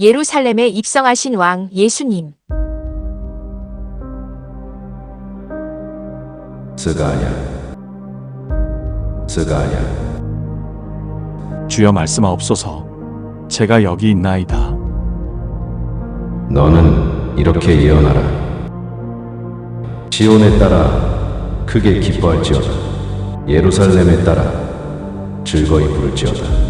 예루살렘에 입성하신 왕 예수님. 스가랴 스가랴 주여 말씀하옵소서. 제가 여기 있나이다. 너는 이렇게 예언하라 시온에 따라 크게 기뻐할지어다 예루살렘에 따라 즐거이 부를지어다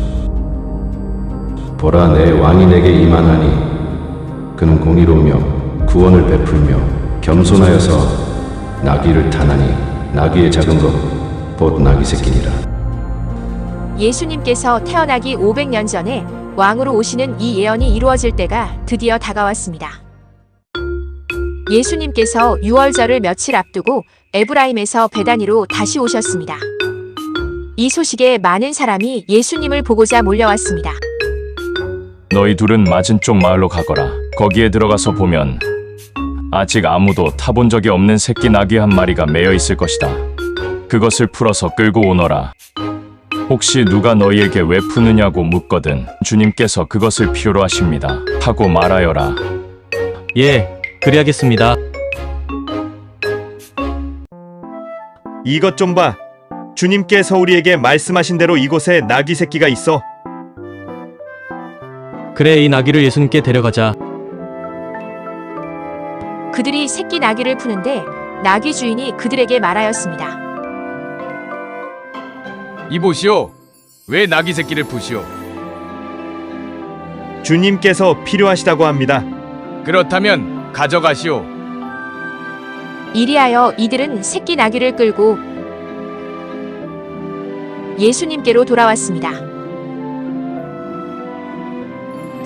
보라 내 왕이 내게 임하나니 그는 공의로우며 구원을 베풀며 겸손하여서 나귀를 타나니 나귀의 작은 것곧 나귀 새끼니라 예수님께서 태어나기 500년 전에 왕으로 오시는 이 예언이 이루어질 때가 드디어 다가왔습니다. 예수님께서 6월절을 며칠 앞두고 에브라임에서 베다니로 다시 오셨습니다. 이 소식에 많은 사람이 예수님을 보고자 몰려왔습니다. 너희 둘은 맞은 쪽 마을로 가거라. 거기에 들어가서 보면 아직 아무도 타본 적이 없는 새끼 나귀 한 마리가 매여 있을 것이다. 그것을 풀어서 끌고 오너라. 혹시 누가 너희에게 왜 푸느냐고 묻거든 주님께서 그것을 필요로 하십니다. 하고 말하여라. 예, 그리하겠습니다. 이것 좀 봐. 주님께서 우리에게 말씀하신 대로 이곳에 나귀 새끼가 있어. 그래 이 나귀를 예수님께 데려가자. 그들이 새끼 나귀를 푸는데 나귀 주인이 그들에게 말하였습니다. 이보시오. 왜 나귀 새끼를 푸시오? 주님께서 필요하시다고 합니다. 그렇다면 가져가시오. 이리하여 이들은 새끼 나귀를 끌고 예수님께로 돌아왔습니다.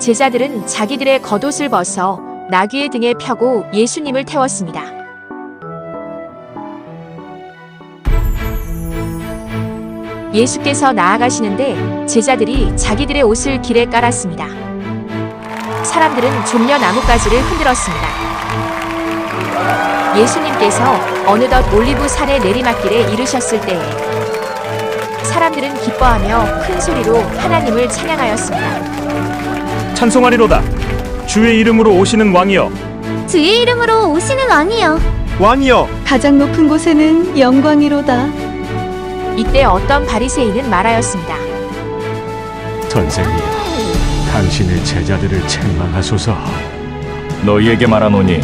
제자들은 자기들의 겉옷을 벗어 나귀의 등에 펴고 예수님을 태웠습니다. 예수께서 나아가시는데 제자들이 자기들의 옷을 길에 깔았습니다. 사람들은 종려 나뭇가지를 흔들었습니다. 예수님께서 어느덧 올리브 산의 내리막길에 이르셨을 때에 사람들은 기뻐하며 큰 소리로 하나님을 찬양하였습니다. 찬송하리로다. 주의 이름으로 오시는 왕이여. 주의 이름으로 오시는 왕이여 왕이여, 가장 높은 곳에는 영광이로다. 이때 어떤 바리새인은 말하였습니다. 선생님, 당신의 제자들을 책망하소서. 너희에게 말하노니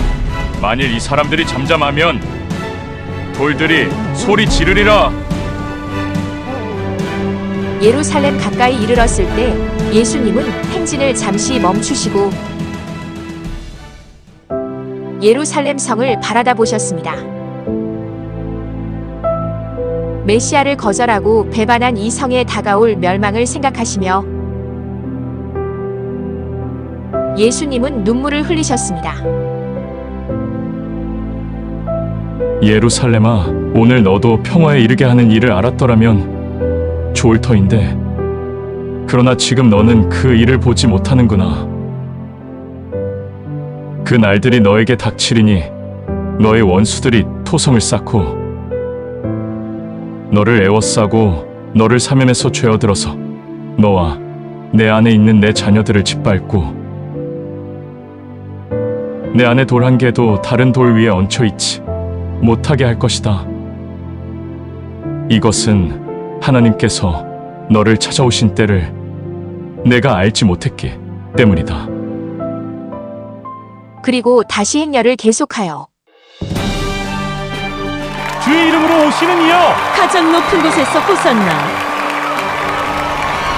만일 이 사람들이 잠잠하면 돌들이 소리 지르리라. 예루살렘 가까이 이르렀을 때 예수님은 행진을 잠시 멈추시고 예루살렘 성을 바라다 보셨습니다. 메시아를 거절하고 배반한 이 성에 다가올 멸망을 생각하시며 예수님은 눈물을 흘리셨습니다. 예루살렘아, 오늘 너도 평화에 이르게 하는 일을 알았더라면 좋을 터인데. 그러나 지금 너는 그 일을 보지 못하는구나. 그 날들이 너에게 닥치리니 너의 원수들이 토성을 쌓고 너를 애워싸고 너를 사면에서 죄어들어서 너와 내 안에 있는 내 자녀들을 짓밟고 내 안에 돌 한 개도 다른 돌 위에 얹혀 있지 못하게 할 것이다. 이것은 하나님께서 너를 찾아오신 때를 내가 알지 못했기 때문이다. 그리고 다시 행렬을 계속하여 주의 이름으로 오시는 이여. 가장 높은 곳에서 호산나.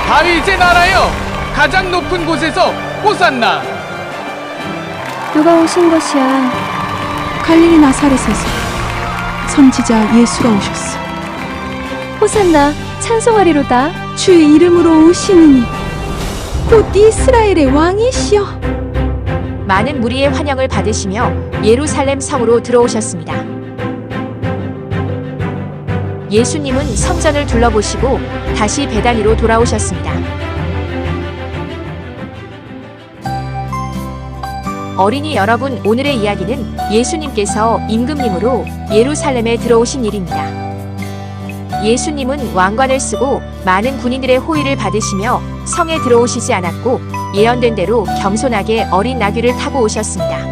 다윗의 나라여. 가장 높은 곳에서 호산나. 누가 오신 것이야 갈릴리 나사렛에서 선지자 예수가 오셨어. 호산나 찬송하리로다 주의 이름으로 오시느니 곧 이스라엘의 왕이시여. 많은 무리의 환영을 받으시며 예루살렘 성으로 들어오셨습니다. 예수님은 성전을 둘러보시고 다시 베다니로 돌아오셨습니다. 어린이 여러분, 오늘의 이야기는 예수님께서 임금님으로 예루살렘에 들어오신 일입니다. 예수님은 왕관을 쓰고 많은 군인들의 호의를 받으시며 성에 들어오시지 않았고 예언된 대로 겸손하게 어린 나귀를 타고 오셨습니다.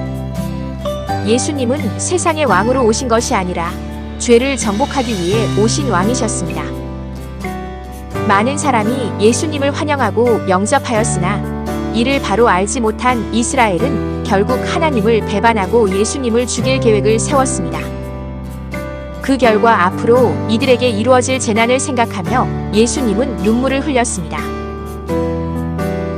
예수님은 세상의 왕으로 오신 것이 아니라 죄를 정복하기 위해 오신 왕이셨습니다. 많은 사람이 예수님을 환영하고 영접하였으나 이를 바로 알지 못한 이스라엘은 결국 하나님을 배반하고 예수님을 죽일 계획을 세웠습니다. 그 결과 앞으로 이들에게 이루어질 재난을 생각하며 예수님은 눈물을 흘렸습니다.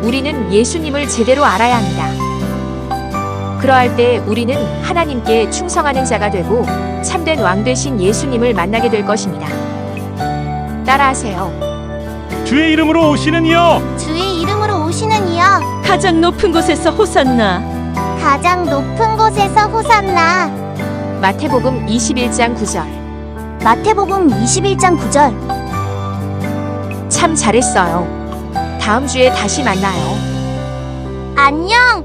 우리는 예수님을 제대로 알아야 합니다. 그러할 때 우리는 하나님께 충성하는 자가 되고 참된 왕 되신 예수님을 만나게 될 것입니다. 따라하세요. 주의 이름으로 오시는 이여 주의 이름으로 오시는 이여 가장 높은 곳에서 호산나. 가장 높은 곳에서 호산나 마태복음 21장 9절. 마태복음 21장 9절 참 잘했어요. 다음 주에 다시 만나요. 안녕